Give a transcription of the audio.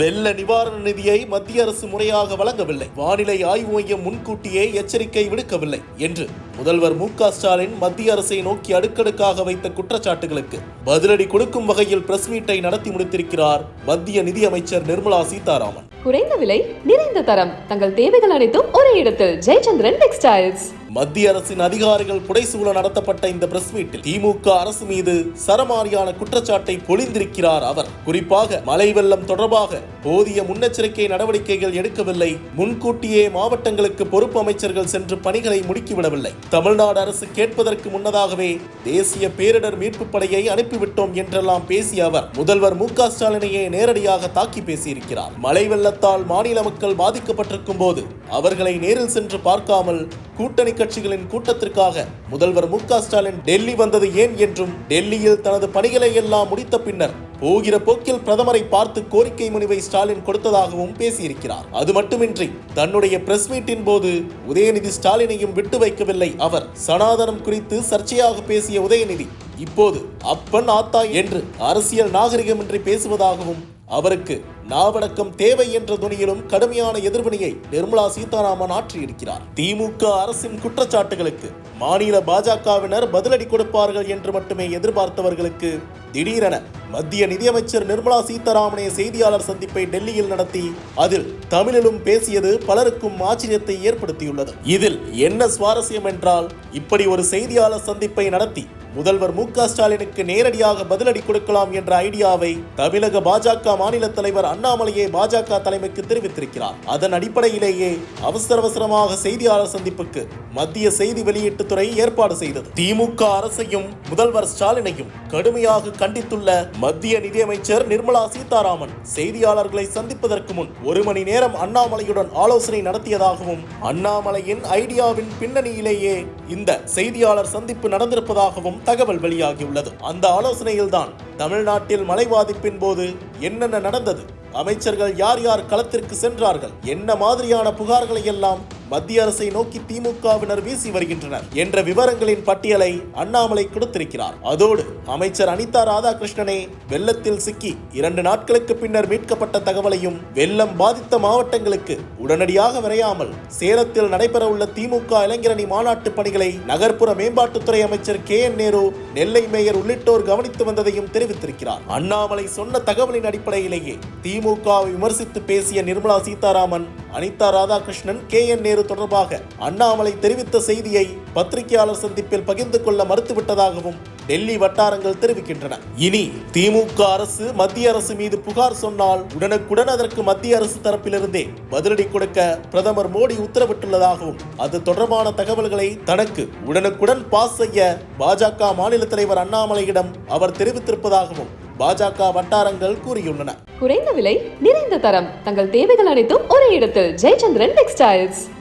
வெள்ள நிவாரண நிதியை மத்திய அரசு முறையாக வழங்கவில்லை. வானிலை ஆய்வு மையம் முன்கூட்டியே எச்சரிக்கை விடுக்கவில்லை என்று முதல்வர் மு ஸ்டாலின் மத்திய அரசை நோக்கி அடுக்கடுக்காக வைத்த குற்றச்சாட்டுகளுக்கு பதிலடி கொடுக்கும் வகையில் பிரஸ் மீட்டை நடத்தி முடித்திருக்கிறார் மத்திய நிதியமைச்சர் நிர்மலா சீதாராமன். குறைந்த விலை நிறைந்த தரம் தங்கள் தேவைகள் அனைத்தும் ஒரே இடத்தில். ஜெயச்சந்திரன் டெக்ஸ்டைல்ஸ். மத்திய அரசின் அதிகாரிகள் புடைசூழ நடத்தப்பட்ட இந்த பிரஸ் மீட்டில் திமுக அரசு மீது சரமாரியான குற்றச்சாட்டை பொழிந்திருக்கிறார் அவர். குறிப்பாக மழை வெள்ளம் தொடர்பாக போதிய முன்னெச்சரிக்கை நடவடிக்கைகள் எடுக்கவில்லை. முன்கூட்டியே மாவட்டங்களுக்கு பொறுப்பு அமைச்சர்கள் சென்று பணிகளை முடுக்கிவிடவில்லை. தமிழ்நாடு அரசு கேட்பதற்கு முன்னதாகவே தேசிய பேரிடர் மீட்பு படையை அனுப்பிவிட்டோம் என்றெல்லாம் பேசிய அவர் முதல்வர் மு க ஸ்டாலினையே நேரடியாக தாக்கி பேசியிருக்கிறார். மழை வெள்ளத்தால் மாநில மக்கள் பாதிக்கப்பட்டிருக்கும் போது அவர்களை நேரில் சென்று பார்க்காமல் கூட்டணி கட்சிகளின் கூட்டத்திற்காக முதல்வர் மு ஸ்டாலின் டெல்லி வந்தது ஏன் என்றும் டெல்லியில் தனது பணிகளை எல்லாம் முடித்த பின்னர் போகிற போக்கில் பிரதமரை பார்த்து கோரிக்கை மனுவை ஸ்டாலின் கொடுத்ததாகவும் பேசியிருக்கிறார். அது மட்டுமின்றி தன்னுடைய பிரஸ் மீட்டின் போது உதயநிதி ஸ்டாலினையும் விட்டு வைக்கவில்லை. அவர் சனாதனம் குறித்து சர்ச்சையாக பேசிய உதயநிதி இப்போது அப்பன் ஆத்தா என்று அரசியல் நாகரிகமின்றி பேசுவதாகவும் அவருக்கு நாவடக்கம் தேவை என்ற துணியிலும் கடுமையான எதிர்வினையை நிர்மலா சீதாராமன் ஆற்றியிருக்கிறார். திமுக அரசின் குற்றச்சாட்டுகளுக்கு மாநில பாஜகவினர் பதிலடி கொடுப்பார்கள் என்று மட்டுமே எதிர்பார்த்தவர்களுக்கு திடீரென மத்திய நிதியமைச்சர் நிர்மலா சீதாராமனை செய்தியாளர் சந்திப்பை டெல்லியில் நடத்தி அதில் தமிழிலும் பேசியது பலருக்கும் ஆச்சரியத்தை ஏற்படுத்தியுள்ளது. இதில் என்ன சுவாரஸ்யம் என்றால் இப்படி ஒரு செய்தியாளர் சந்திப்பை நடத்தி முதல்வர் மு க ஸ்டாலினுக்கு நேரடியாக பதிலடி கொடுக்கலாம் என்ற ஐடியாவை தமிழக பாஜக மாநில தலைவர் அண்ணாமலையே பாஜக தலைமைக்கு தெரிவித்திருக்கிறார். அதன் அடிப்படையிலேயே அவசர அவசரமாக செய்தியாளர் சந்திப்புக்கு மத்திய செய்தி வெளியீட்டுத்துறை ஏற்பாடு செய்தது. திமுக அரசையும் முதல்வர் ஸ்டாலினையும் கடுமையாக கண்டித்துள்ள மத்திய நிதியமைச்சர் நிர்மலா சீதாராமன் செய்தியாளர்களை சந்திப்பதற்கு முன் ஒரு மணி நேரம் அண்ணாமலையுடன் ஆலோசனை நடத்தியதாகவும் அண்ணாமலையின் ஐடியாவின் பின்னணியிலேயே இந்த செய்தியாளர் சந்திப்பு நடந்திருப்பதாகவும் தகவல் வெளியாகியுள்ளது. அந்த ஆலோசனையில்தான் தமிழ்நாட்டில் மழை பாதிப்பின் போது என்னென்ன நடந்தது? அமைச்சர்கள் யார் யார் களத்திற்கு சென்றார்கள்? என்ன மாதிரியான புகார்களை எல்லாம் மத்திய அரசை நோக்கி திமுகவினர் வீசி வருகின்றனர் என்ற விவரங்களின் பட்டியலை அண்ணாமலை கொடுத்திருக்கிறார். அதோடு அமைச்சர் அனிதா ராதாகிருஷ்ணனே வெள்ளத்தில் சிக்கி இரண்டு நாட்களுக்கு பின்னர் மீட்கப்பட்ட தகவலையும் வெள்ளம் பாதித்த மாவட்டங்களுக்கு உடனடியாக விரையாமல் சேலத்தில் நடைபெறவுள்ள திமுக இளைஞரணி மாநாட்டு பணிகளை நகர்ப்புற மேம்பாட்டுத்துறை அமைச்சர் K N Nehru Nellai mayor உள்ளிட்டோர் கவனித்து வந்ததையும் தெரிவித்திருக்கிறார். அண்ணாமலை சொன்ன தகவலின் அடிப்படையிலேயே திமுகவை விமர்சித்து பேசிய நிர்மலா சீதாராமன் அனிதா ராதாகிருஷ்ணன் கே என் நேரு தொடர்பாக அண்ணாமலை தெரிவித்த செய்தியை பத்திரிகையாளர் சந்திப்பில் பகிர்ந்து கொள்ள மறுத்துவிட்டதாகவும் டெல்லி வட்டாரங்கள் தெரிவிக்கின்றன. இனி திமுக அரசு மத்திய அரசு மீது புகார் சொன்னால் உடனுக்குடன் அதற்கு மத்திய அரசு தரப்பிலிருந்தே பதிலடி கொடுக்க பிரதமர் மோடி உத்தரவிட்டுள்ளதாகவும் அது தொடர்பான தகவல்களை தனக்கு உடனுக்குடன் பாஸ் செய்ய பாஜக மாநில தலைவர் அண்ணாமலையிடம் அவர் தெரிவித்திருப்பதாகவும் பாஜக வட்டாரங்கள் கூறியுள்ளன. குறைந்த விலை நிறைந்த தரம். தங்கள் தேவைகள் அனைத்தும் ஒரே இடத்தில். ஜெயச்சந்திரன் டெக்ஸ்டைல்ஸ்.